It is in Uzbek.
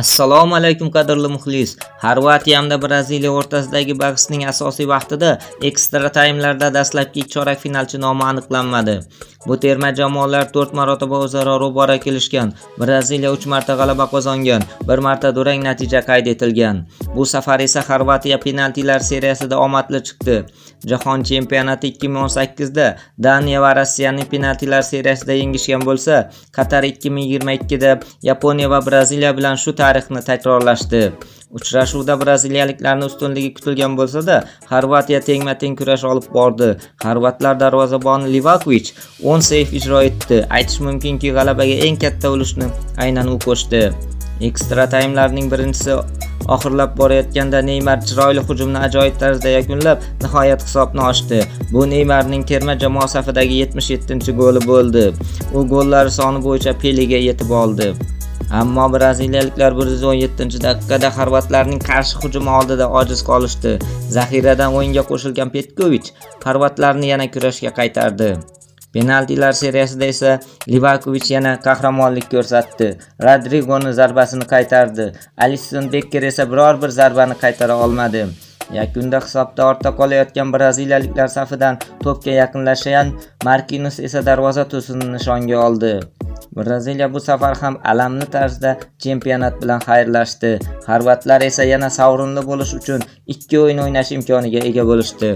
Assalomu alaykum qadrli muxlis. Xorvatiya hamda Braziliya o'rtasidagi bahsning asosiy vaqtida ekstra taymlarda dastlabki chorak finalchi nomi aniqlanmadi. Bu terma jamoalar 4 marotaba o'zaro ro'bara kelishgan. Braziliya 3 marta g'alaba qozongan, 1 marta durang natija qayd etilgan. Bu safar esa Xorvatiya penaltilar seriyasida omadli chiqdi. Jahon chempionati 2018 da Daniya va Rossiyani penaltilar seriyasida yengishgan bo'lsa, Qatar 2022 da Yaponiya va Braziliya bilan shu tarixni takrorlashdi. Uchrashuvda braziliyaliklarning ustunligi kutilgan bo'lsa-da, Xorvatiya tengma-teng kurash olib bordi. Xorvatlar darvozaboni Livakovic 10 seyf ijro etdi. Aytish mumkinki, g'alabaga eng katta ulushni aynan u qo'shdi. Ekstra taymlarning birinchisi oxirlab borayotganda Neymar chiroyli hujumni ajoyib tarzda yakunlab, nihoyat hisobni ochdi. Bu Neymarning terma jamoa safidagi 77-goli bo'ldi. U gollar soni bo'yicha Peliga yetib oldi. Ammo braziliyaliklar 117-daqiqada xorvatlarning qarshi hujumi oldida ojiz qolishdi. Zaxiradan o'yinga qo'shilgan Petkovic xorvatlarni yana kurashga qaytardi. Penaltilar seriyasida esa Livakovic yana qahramonlik ko'rsatdi. Rodrigoni zarbasini qaytardi. Alisson Becker esa biror bir zarbani qaytara olmadi. Yakunda hisobda ortda qolayotgan braziliyaliklar safidan to'pga yaqinlashgan Marquinhos esa darvoza to'sini nishonga oldi. Braziliya bu safar ham alamli tarzda chempionat bilan xayrlashdi. Xorvatlar esa yana sovrinli bo'lish uchun ikki o'yin o'ynash imkoniga ega bo'lishdi.